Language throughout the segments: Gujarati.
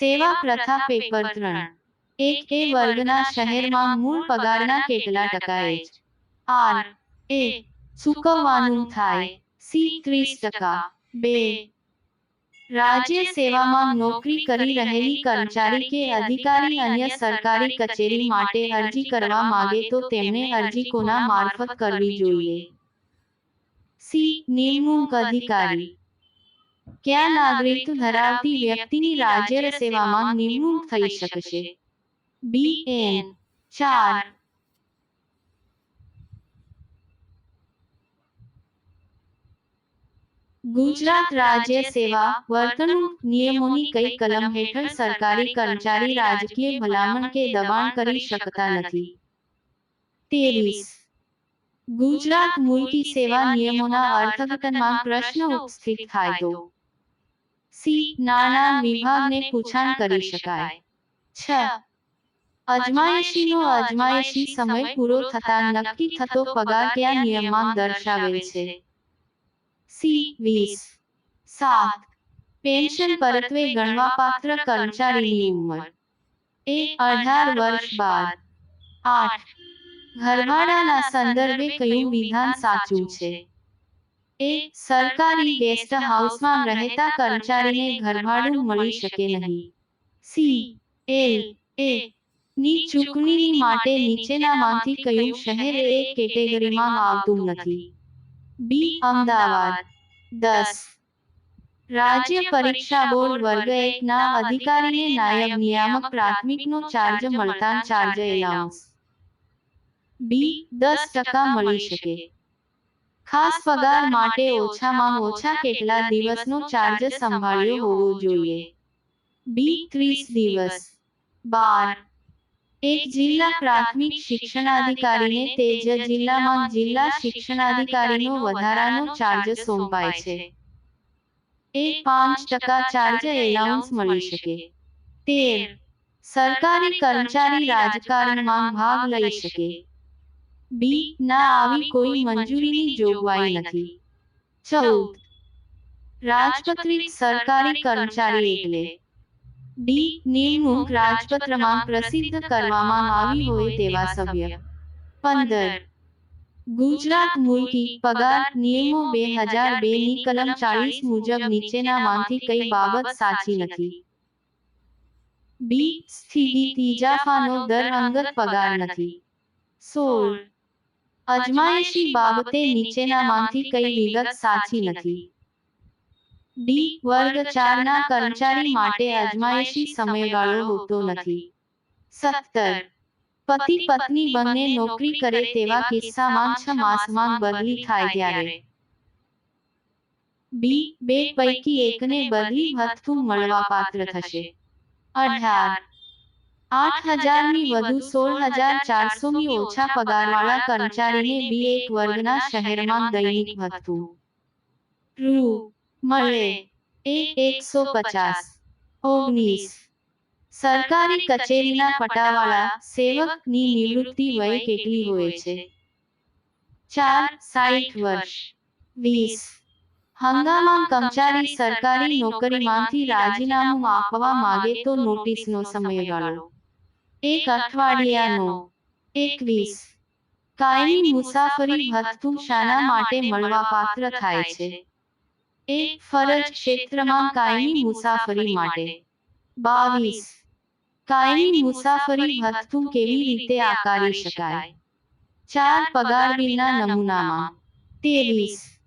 સેવા પ્રથા પેપર ત્રણ. એક એ વર્ગના શહેરમાં મૂળ પગારના કેટલા ટકા એ આર એ ચૂકવવાનું થાય. સી ત્રીસ ટકા. બે રાજ્ય સેવામાં નોકરી કરી રહેલી કર્મચારી કે અધિકારી અન્ય સરકારી કચેરી માટે અરજી કરવા માંગે તો તેમણે અરજી કોના મારફત કરવી જોઈએ? સી નિમણૂક અધિકારી. ક્યાં નાગરિક ધરાવતી વ્યક્તિની રાજ્ય સેવામાં નિમણૂક થઈ શકશે બી એન ચાર. ગુજરાત રાજ્ય સેવા વર્તણૂક નિયમોની કઈ કલમ હેઠળ સરકારી કર્મચારી રાજકીય ભલામણ કે દબાણ કરી શકતા નથી? તેવીસ. ગુજરાત મુલકી સેવા નિયમોના અર્થઘટનમાં પ્રશ્ન ઉપસ્થિત થાય તો? સી નાના વિભાગને પૂછાણ કરી શકાય. છ. અજમાયશીનો અજમાયશી સમય પૂરો થતાં નક્કી થતો પગાર કયા નિયમમાં દર્શાવેલ છે? સી વીસ. સાત. પેન્શન પરત્વે ગણવાપાત્ર કર્મચારીની ઉંમર. એ અઢાર વર્ષ બાદ. આઠ. ઘરવાળાના સંદર્ભે કયું વિધાન સાચું છે? એ સરકારી ગેસ્ટ હાઉસમાં રહેતા કર્મચારીને ઘરભાડું મળી શકે નહીં. સી, એલ, એ ની ચૂકવણી માટે નીચેનામાંથી કયું શહેર એ કેટેગરીમાં આવતું નથી? બી, અમદાવાદ. દસ. રાજ્ય પરીક્ષા બોર્ડ વર્ગ એક ના અધિકારીને નાયબ નિયામક પ્રાથમિકનો ચાર્જ મળતા ચાર્જ એલાઉન્સ. બી, દસ ટકા મળી શકે. ખાસ પગાર માટે ઓછામાં ઓછા કેટલા દિવસનો ચાર્જ સંભાળ્યો હોવો જોઈએ? બી ત્રીસ દિવસ. બાર. એક જિલ્લા પ્રાથમિક શિક્ષણાધિકારીને તે જ જિલ્લામાં જિલ્લા શિક્ષણાધિકારીનો વધારાનો ચાર્જ સોંપાય છે. એ પાંચ ટકા ચાર્જ એલાઉન્સ મળી શકે. તેર. સરકારી કર્મચારી રાજકારણમાં ભાગ લઈ શકે. બી ના આવી કોઈ મંજૂરીની જોગવાઈ નથી ચૌદ રાજપત્રિત સરકારી કર્મચારી એટલે ડી નિમણૂક રાજપત્રમાં પ્રસિદ્ધ કરવામાં આવી હોય તેવા સભ્ય। પંદર, ગુજરાત મુલકી પગાર નિયમો બે હજાર બે ની કલમ ચાળીસ મુજબ નીચેનામાંથી કઈ બાબત સાચી નથી। બી સ્થિતિ ઇજાફાનો દર અંગત પગાર નથી। સોળ અજમાયશી બાબતે નીચેનામાંથી કઈ વિગત સાચી નથી. ડી વર્ગ ચારના કર્મચારી માટે અજમાયશી સમયગાળો હોતો નથી. સત્તર. પતિ પત્ની બંને નોકરી કરે તેવા કિસ્સામાં છ માસમાં બદલી થાય ત્યારે. બી બે પૈકી એકને બદલી ભથ્થું મળવા પાત્ર થશે. અઢાર. આઠ હજારની વધુ સોળ હજાર ચારસોની ઓછા પગારવાળા કર્મચારીને બી એક વર્ગના શહેરમાં દૈનિક ભથ્થું રૂ મળે. એ એકસો પચાસ. ઓગણીસ. સરકારી કચેરીના પટાવાળા સેવકની નિવૃત્તિ વય કેટલી હોય છે? ચાર સાઠ વર્ષ. વીસ. હંગામા કર્મચારી સરકારી નોકરીમાંથી રાજીનામું આપવા માંગે તો નોટિસનો સમયગાળો. એક અઠવાડિયાનો એકવીસ કાયમી મુસાફરી ભથ્થું શાના માટે મળવા પાત્ર થાય છે. એક ફરજ ક્ષેત્રમાં કાયમી મુસાફરી માટે. બાવીસ. કાયમી મુસાફરી ભથ્થું કેવી રીતે આકારી શકાય? ચાર પગાર બિલના નમૂનામાં. ત્રેવીસ.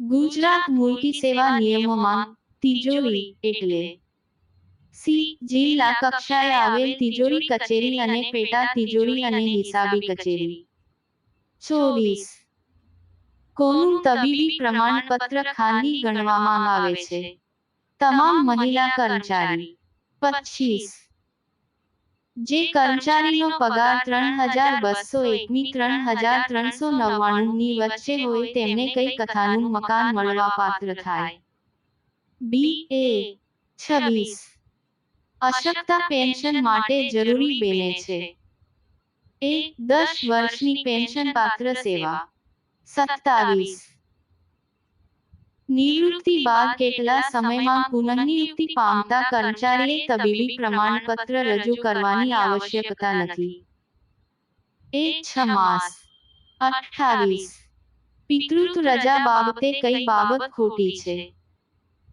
ગુજરાત મુલકી સેવા નિયમોમાં તિજોરી એટલે સી જિલ્લા કક્ષાએ આવેલ તિજોરી કચેરી અને પેટા તિજોરી અને હિસાબી કચેરી. ચોવીસ. કોનું તબીબી પ્રમાણપત્ર ખાનગી ગણવામાં આવે છે? તમામ મહિલા કર્મચારી. પચીસ. જે કર્મચારીનો પગાર ત્રણ હજાર બસો એકમી ત્રણ હજાર ત્રણસો નવ્વાણું ની વચ્ચે હોય તેમને કઈ કથાનું મકાન મળવા પાત્ર થાય. બી એ. છવ્વીસ. અશક્તા પેન્શન માટે જરૂરી બેને છે. એ દસ વર્ષની પેન્શન પાત્ર સેવા. સત્તાવીસ. નિવૃત્તિ બાદ કેટલા સમયમાં પુનઃનિયુક્તિ પામતા કર્મચારીએ તબીબી પ્રમાણપત્ર રજૂ કરવાની આવશ્યકતા નથી. એ છ માસ. અઠાવીસ પિતૃત્વ રજા બાબતે કઈ બાબત ખોટી છે?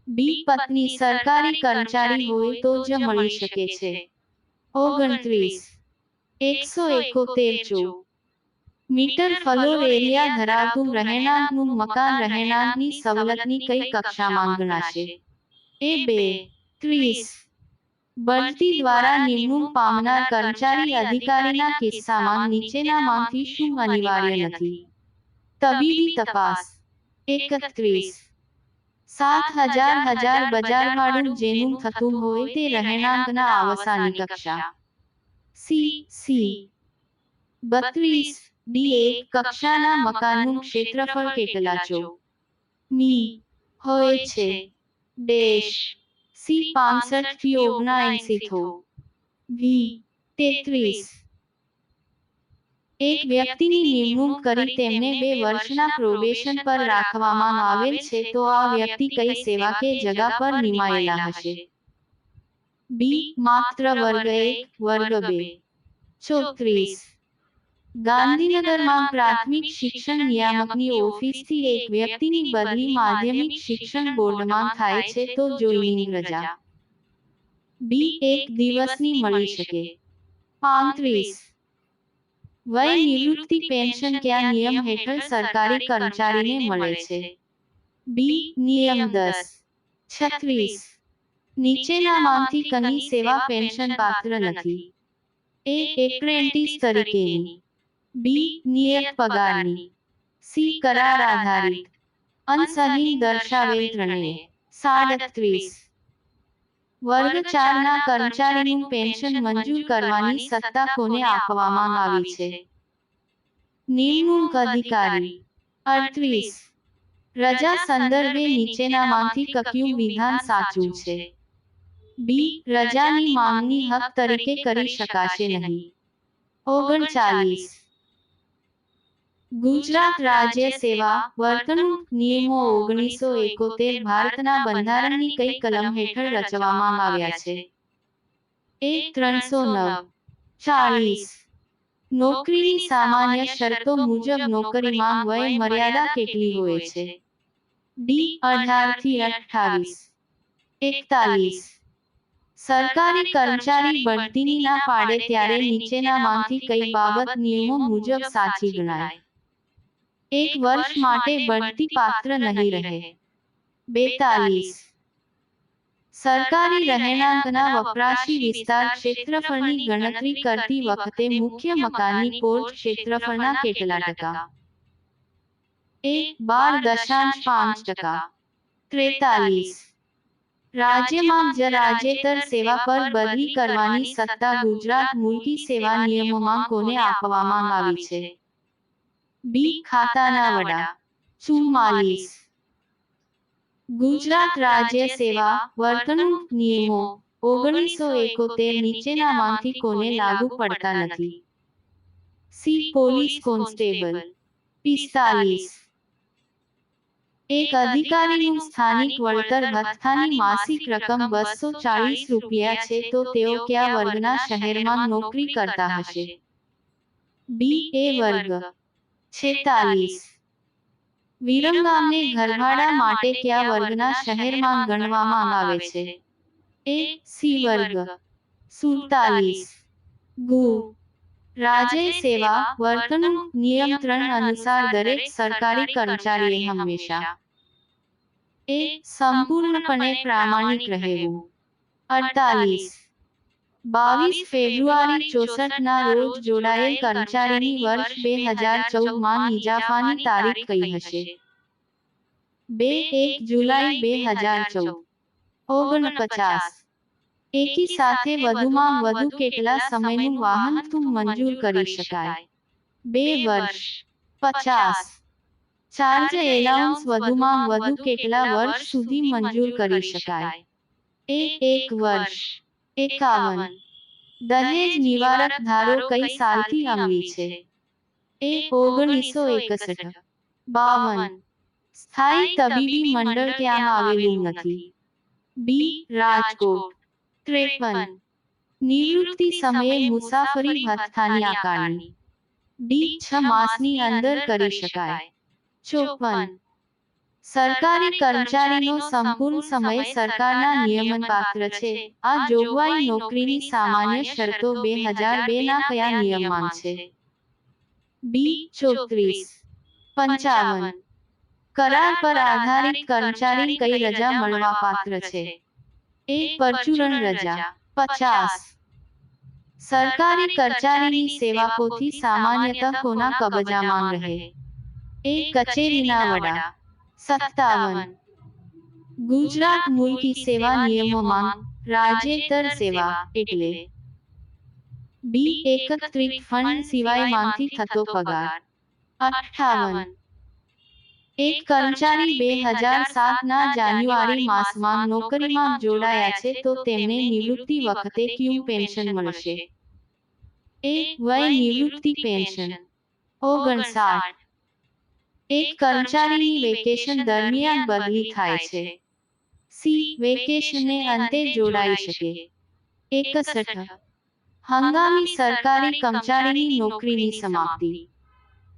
બી પત્ની સરકારી કર્મચારી હોય તો જ મળી શકે છે. ઓગણત્રીસ. એકસો એકોતેર જો. મીટર ફલોર એરિયા ધરાવતું રહેણાંકનું મકાન રહેણાંકની સવલતની કઈ કક્ષામાં ગણાશે એ બે. ત્રીસ. બઢતી દ્વારા નિમણૂક પામનાર કર્મચારી અધિકારીના કિસ્સામાં નીચેનામાંથી શું અનિવાર્ય નથી? તબીબી તપાસ. એકત્રીસ. સાત હજાર હજાર બજાર ભાડું જેનું થતું હોય તે રહેણાંકના આવસાની કક્ષા. C C. બત્રીસ ડી એક કક્ષાના મકાનનું ક્ષેત્રફળ કેટલા છો? મી હોય છે. ડેશ. સી પાંસઠથી. ઓગણએંસી થો. વી તેત્રીસ. એક વ્યક્તિની નિમણૂક કરી તેમને બે વર્ષના પ્રોબેશન પર રાખવામાં આવેલ છે, તો આ વ્યક્તિ કઈ સેવા કે જગા પર નિમાયેલા હશે? બી, માત્ર વર્ગ એક, વર્ગ બે. ચોત્રીસ. ગાંધીનગરમાં પ્રાથમિક શિક્ષણ નિયામકની ઓફિસથી એક વ્યક્તિની બદલી માધ્યમિક શિક્ષણ બોર્ડમાં થાય છે, તો જોઈનિંગ રજા. બી, એક દિવસની મળી શકે. પાંત્રીસ. વય નિવૃત્તિ પેન્શન કયા નિયમ હેઠળ સરકારી કર્મચારીને મળે છે? બી નિયમ દસ. છત્રીસ નીચેનામાંથી કની સેવા પેન્શન પાત્ર નથી? એ એપ્રેન્ટિસ તરીકેની. બી નિયત પગારની. સી કરાર આધારિત. અનસહી દર્શાવેલ ત્રણે સાડત્રીસ. વર્ગ ચારના કર્મચારીનું પેન્શન મંજૂર કરવાની સત્તા કોને આપવામાં આવી છે? નિમણૂક અધિકારી અડત્રીસ. રજા સંદર્ભે નીચેનામાંથી કયું વિધાન સાચું છે. બી. રજાની માંગણી હક તરીકે કરી શકાશે નહીં. ઓગણચાલીસ. ગુજરાત રાજ્ય સેવા વર્તણૂક નિયમો ઓગણીસો એકોતેર ભારતના બંધારણની કઈ કલમ હેઠળ રચવામાં આવ્યા છે? એક ત્રણસો નવ, ચાલીસ. નોકરીની સામાન્ય શરતો મુજબ નોકરીમાં વય મર્યાદા કેટલી હોય છે? ડી અઢારથી અઠાવીસ એકતાલીસ. સરકારી કર્મચારી બઢતીની ના પાડે ત્યારે નીચેનામાંથી કઈ બાબત નિયમો મુજબ સાચી ગણાય? એક વર્ષ માટે બઢતી પાત્ર નહીં રહે. બેતાલીસ. સરકારી રહેણાંકના વપરાશી વિસ્તાર ક્ષેત્રફળની ગણતરી કરતી વખતે મુખ્ય મકાનની કોર્ટ ક્ષેત્રફળના કેટલા ટકા? એક બાર દશાંશ પાંચ ટકા. ત્રેતાલીસ. રાજ્યમાં જ રાજ્યેતર સેવા પર બદલી કરવાની સત્તા ગુજરાત મુલકી સેવા નિયમોમાં કોને આપવામાં આવી છે? બી ખાતાના વડા ચુમ્માલીસ ગુજરાત રાજ્ય સેવા વર્તણૂક નિયમો ઓગણીસો એકોતેર નીચેનામાંથી કોને લાગુ પડતા નથી સી પોલીસ કોન્સ્ટેબલ પિસ્તાલીસ એક અધિકારીનું સ્થાનિક વળતર ભથ્થાની માસિક રકમ બસો ચાળીસ રૂપિયા છે તો તેઓ કયા વર્ગના શહેરમાં નોકરી કરતા હશે બી એ વર્ગ છેતાલીસ. વિરમગામને ઘરભાડા માટે કયા વર્ગના શહેરમાં ગણવામાં આવે છે? એ સી વર્ગ. સુડતાલીસ. ગુ. રાજ્ય સેવા વર્તણૂક નિયંત્રણ અનુસાર દરેક સરકારી કર્મચારીએ હંમેશા. એ સંપૂર્ણપણે પ્રામાણિક રહેવું. અડતાલીસ. બાવીસ ફેબ્રુઆરી ચોસઠ ના રોજ જોડાયેલ કર્મચારીની વર્ષ બે હજાર ચૌદમાં નિજાફાની તારીખ કઈ હશે. બે એક જુલાઈ બે હજાર ચૌદ. ઓગણપચાસ. એકી સાથે વધુમાં વધુ કેટલા સમયનું વાહન તું મંજૂર કરી શકાય? બે વર્ષ. પચાસ. ચાર્જ એલાઉન્સ વધુમાં વધુ કેટલા વર્ષ સુધી મંજૂર કરી શકાય? એ એક વર્ષ. એકાવન. દહેજ નિવારક ધારો કઈ સાલથી અમલી છે? એ ઓગણીસો એકસઠ. બાવન. સ્થાયી તબીબી મંડળ ક્યાં આવેલું નથી. બી રાજકોટ. ત્રેપન. નિવૃત્તિ સમયે મુસાફરી ભથ્થાની આકારણી. ડી છ માસની અંદર કરી શકાય. ચોપન. સરકારી કર્મચારીનો સંપૂર્ણ સમય સરકારના નિયમનપાત્ર છે. આ જોગવાઈ નોકરીની સામાન્ય શરતો બે હજાર બે ના કયા નિયમમાં છે? બી ચોત્રીસ. પંચાવન. કરાર પર આધારિત કર્મચારી કઈ રજા મળવા પાત્ર છે? એ પરચુરણ રજા. પચાસ. સરકારી કર્મચારીની સેવા પોથી સામાન્યતઃ કોના કબજામાં રહે? એ કચેરીના વડા. સત્તાવન. ગુજરાત મુલકી સેવા નિયમોમાં રાજ્યેતર સેવા એટલે બી એકત્રિત ફંડ સિવાયમાંથી થતો પગાર. અઠાવન એક કર્મચારી બે હજાર સાત ના જાન્યુઆરી માસમાં નોકરીમાં જોડાયા છે તો તેમને નિવૃત્તિ વખતે ક્યુ પેન્શન મળશે? એ વય નિવૃત્તિ પેન્શન. ઓગણસાઠ. એક કર્મચારીની વેકેશન દરમિયાન બદલી થાય છે. સી, વેકેશનને અંતે જોડાઈ શકે. એકસઠ. હંગામી સરકારી કર્મચારીની નોકરીની સમાપ્તિ.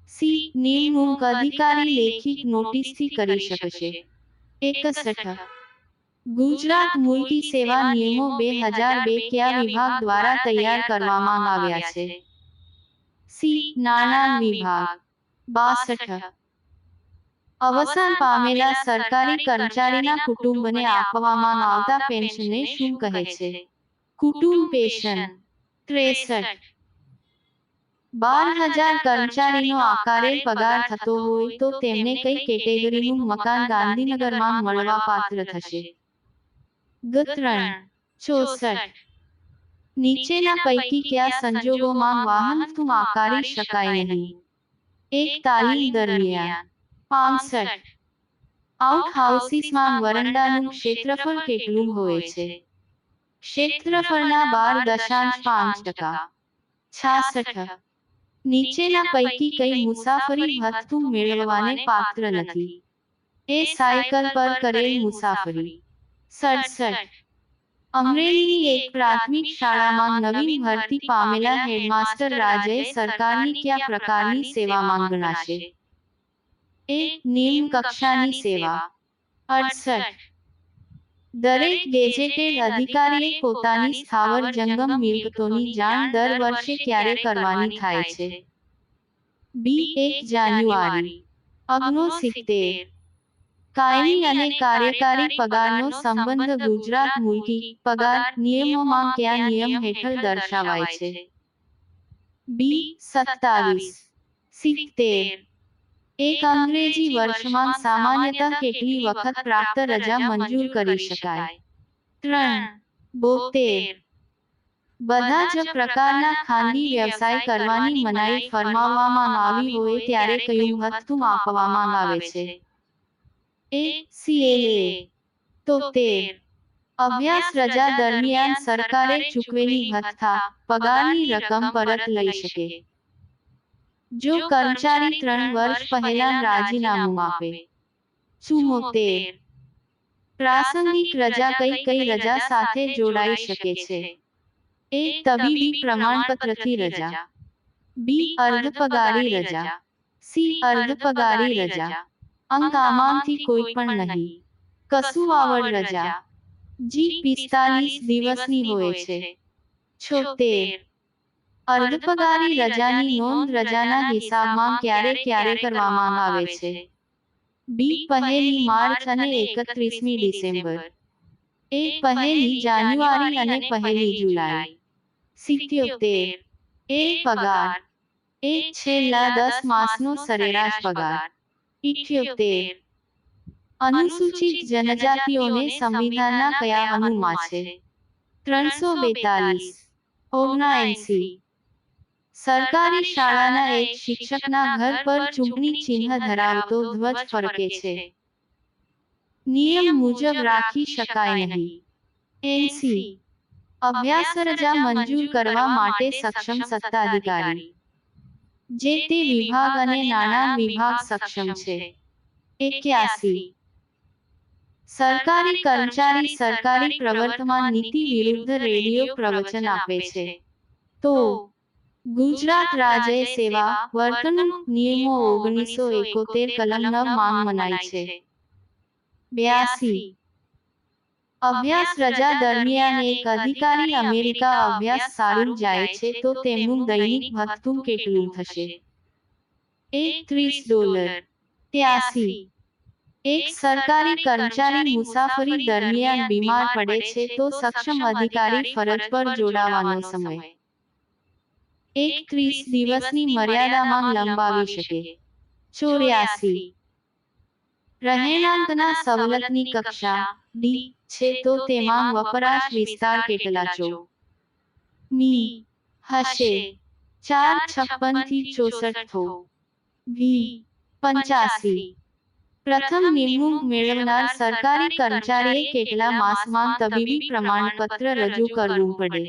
સી, નિમણૂક અધિકારી લેખિત નોટિસથી કરી શકશે એકસઠ. ગુજરાત મુલકી સેવા નિયમો બે હજાર બે કયા વિભાગ દ્વારા તૈયાર કરવામાં આવ્યા છે? સી, નાણાં વિભાગ. બાસઠ. અવસાન પામેલા સરકારી કર્મચારીના કુટુંબને આપવામાં આવતા પેન્શનને શું કહે છે? કુટુંબ પેન્શન ત્રેસઠ. બાર હજાર કર્મચારીનો આકારે પગાર થતો હોય તો તેમને કઈ કેટેગરીનું મકાન ગાંધીનગરમાં મળવા પાત્ર થશે ગત્રણ ચોસઠ. નીચેના પૈકી કયા સંજોગોમાં વાહન આકારી શકાય નહીં? એક તાલીમ દરમિયાન. પાસઠ. આઉટ હાઉસીસમાં વરંડાનું ક્ષેત્રફળ કેટલું હોય છે? ક્ષેત્રફળના બાર દશાંશ પાંચ ટકા. છાસઠ. નીચેના પૈકી કઈ મુસાફરી ભથ્થું મેળવવાને પાત્ર નથી. એ સાયકલ પર કરેલ મુસાફરી. સડસઠ. અમરેલીની એક પ્રાથમિક શાળામાં નવીન ભરતી પામેલા હેડમાસ્ટર રાજે સરકારની કયા પ્રકારની સેવામાં ગણાશે એ નિમ્ન કક્ષાની સેવા અડસઠ દરેક ગેજેટેડ અધિકારીએ પોતાની સ્થાવર જંગમ મિલકતોની જાણ દર વર્ષે ક્યારે કરવાની થાય છે બી એક જાન્યુઆરી અગ્નો સિત્તેર કાયમી અને કાર્યકારી પગારનો સંબંધ ગુજરાત મુલકી પગાર નિયમોમાં કયા નિયમ હેઠળ દર્શાવાય છે બી સત્તાવીસ સિત્તેર એક અંગ્રેજી વર્ષમાં સામાન્યતઃ કેટલી વખત પ્રાપ્ત રજા મંજૂર કરી શકાય. ત્રણ બોતેર. બધા જ પ્રકારના ખાનગી વ્યવસાય કરવાની મનાઈ ફરમાવવામાં આવી હોય ત્યારે કયું ભથ્થું આપવામાં આવે છે? એ સીએલએ તોતેર. અભ્યાસ રજા દરમિયાન સરકારે ચૂકવેલી ભથ્થા પગારની રકમ પરત લઈ શકે. જો કર્મચારી ત્રણ વર્ષ પહેલા રાજીનામું આપે. ચુમ્મોતેર પ્રાસંગિક રજા કઈ કઈ રજા સાથે જોડાઈ શકે છે? એ તબીબી પ્રમાણપત્રથી રજા. બી અર્ધપગારી રજા. સી અર્ધપગારી રજા. અંક આમાંથી કોઈ પણ નહીં. કસુવાવડ રજા. જી પિસ્તાલીસ દિવસની હોય છે. છોતેર. અર્ધપગારી રજાની નોંધ રજાના હિસાબમાં ક્યારે ક્યારે કરવામાં આવે છે? બી પહેલી માર્ચ અને એકત્રીસમી ડિસેમ્બર. એ પહેલી જાન્યુઆરી અને પહેલી જુલાઈ. સિત્યોતેર. એ પગાર. એ છેલ્લા દસ માસનો સરેરાશ પગાર. ઇઠ્યોતેર. અનુસૂચિત જનજાતિઓને સંવિધાનના કયા અનુમાં છે? ત્રણસો બેતાલીસ. ઓગણએંસી. સરકારી શાળાના એક શિક્ષકના ઘર પર ચૂંટણી ચિહ્ન ધરાવતો ધ્વજ ફરકે છે. નિયમ મુજબ રાખી શકાય નહીં. એનસી અભ્યાસ રજા મંજૂર કરવા માટે સક્ષમ સત્તાધિકારી. જે તે વિભાગ અને નાણાં વિભાગ સક્ષમ છે. એક્યાસી. સરકારી કર્મચારી સરકારી પ્રવર્તમાન નીતિ વિરુદ્ધ રેડિયો પ્રવચન આપે છે. તો ગુજરાત રાજ્ય સેવા વર્તન નિયમો ઓગણીસો એકોતેર કલમ નવમાં મનાય છે. બ્યાસી. અભ્યાસ રજા દરમિયાન એક અધિકારી અમેરિકા અભ્યાસ સારું જાય છે તો તેમનું દૈનિક ભથ્થું કેટલું થશે? એક ત્રીસ ડોલર. ત્યાસી. એક સરકારી કર્મચારી મુસાફરી દરમિયાન બીમાર પડે છે તો સક્ષમ અધિકારી ફરજ પર જોડાવાનો સમય. એક ત્રીસ દિવસની મર્યાદામાં લંબાવી શકે. ચોર્યાસી. રહેણાંકના સવલતની કક્ષા. ડી છે તો તેમાં વપરાશ વિસ્તાર કેટલા છો? મી. હશે. ચાર છપ્પનથી. ચોસઠ થો. વી. પંચાસી પ્રથમ નિમણૂક મેળવનાર સરકારી કર્મચારીએ કેટલા માસમાં તબીબી પ્રમાણપત્ર રજૂ કરવું પડે?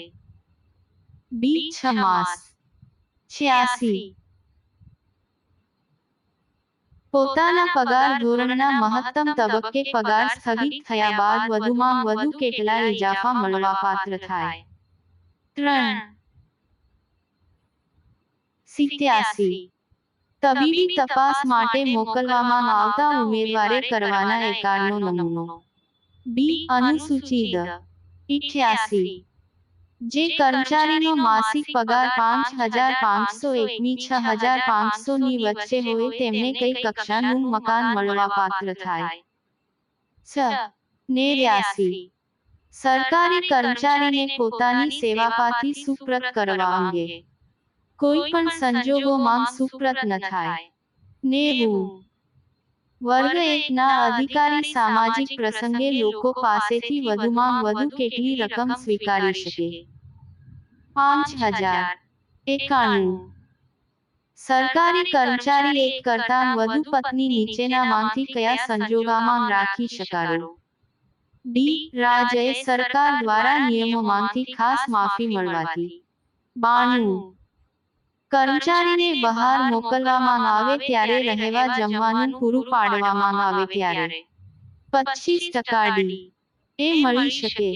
બી છ માસ. છ્યાસી પોતાના પગાર ધોરણના મહત્તમ તબક્કે પગાર સ્થગિત થયા બાદ વધુમાં વધુ કેટલા ઇજાફા મળવાપાત્ર થાય. ત્રણ. સિત્યાસી. તબીબી તપાસ માટે મોકલવામાં આવતા ઉમેદવારે કરવાના એકાળનો નમૂનો. બી અનુસૂચિ ઇઠ્યાસી. જે કર્મચારીનો માસિક પગાર પાંચ હજાર પાંચસો એકમી છ હજાર પાંચસો ની વચ્ચે હોય તેમને કઈ કક્ષાનું મકાન મળવાપાત્ર થાય. છ. નેવ્યાસી. સરકારી કર્મચારીને પોતાની સેવાપાથી સુપ્રત કરવા અંગે કોઈ પણ સંજોગોમાં સુપ્રત ન થાય. નેવું. વર્ગ એકના અધિકારી સામાજિક પ્રસંગે લોકો પાસેથી વધુમાં વધુ કેટલી રકમ સ્વીકારી શકે? પાંચ હજાર. એકાણું. સરકારી કર્મચારી એક કરતા વધુ પત્ની નીચેના માંથી કયા સંજોગોમાં રાખી શકારો? ડી. રાજ્ય સરકાર દ્વારા નિયમોમાંથી ખાસ માફી મળવાથી. બાણું. કર્મચારીને બહાર મોકલવામાં આવે ત્યારે રહેવા જમવાનું પૂરું પાડવામાં આવે ત્યારે. પચીસ ટકા ડી એ મળી શકે.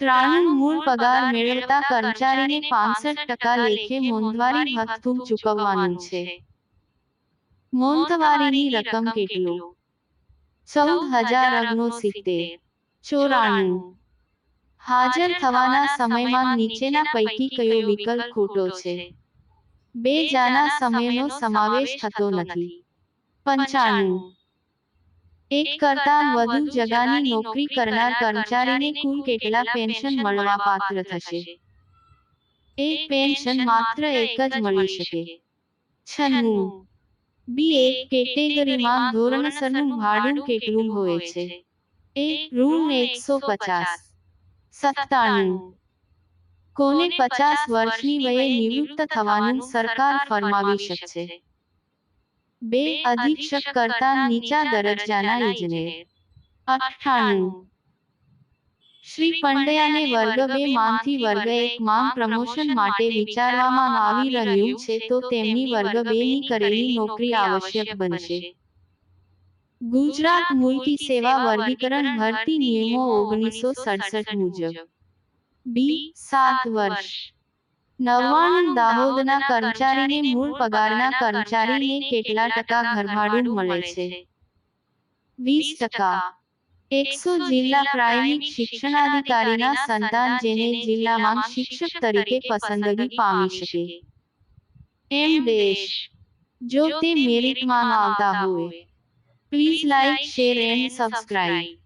ત્રાણું મૂળ પગાર મેળવતા કર્મચારીને પાંસઠ ટકા લેખે મોંઘવારી ભથ્થું ચૂકવવાનું છે. મોંઘવારીની રકમ કેટલું? ચૌદ હજાર ઓગણસિત્તેર ચોરાણું. હાજર થવાના સમયમાં નીચેના પૈકી કયો વિકલ્પ ખોટો છે? બે જાના સમયનો સમાવેશ થતો નથી. પંચાણું. એક કરતાં વધુ જગાની નોકરી કરનાર કર્મચારીને કુલ કેટલા પેન્શન મળવા પાત્ર થશે? એક પેન્શન માત્ર એક જ મળી શકે. છન્નું. બી એક કેટેગરીમાં ધોરણસરનું ભાડું કેટલું હોય છે? એક રૂમ એકસો પચાસ. સત્તાણું. કોને પચાસ વર્ષની વયે નિવૃત્ત થવાનું સરકાર ફરમાવી શકશે. બે અધિક્ષક કરતા નીચા દરજ્જાના ઇજનેર. અઠ્ઠાણું. શ્રી પંડ્યાને વર્ગ બે માંથી વર્ગ એક માં પ્રમોશન માટે વિચારવામાં આવી રહ્યું છે તો તેમની વર્ગ બે ની કરેલી નોકરી આવશ્યક બનશે. ગુજરાત મુલકી સેવા વર્ગીકરણ ભરતી નિયમો ઓગણીસો સડસઠ મુજબ. બી સાત વર્ષ. નવ્વાણું દાહોદના કર્મચારીને મૂળ પગારના કર્મચારીને કેટલા ટકા ઘરભાડું મળે છે? વીસ ટકા. એકસો જિલ્લા પ્રાથમિક શિક્ષણાધિકારીના સંતાન જેને જિલ્લામાં શિક્ષક તરીકે પસંદગી પામી શકે. એમ દેશ, જો તે મેરિટમાં આવતા હોય please like share and subscribe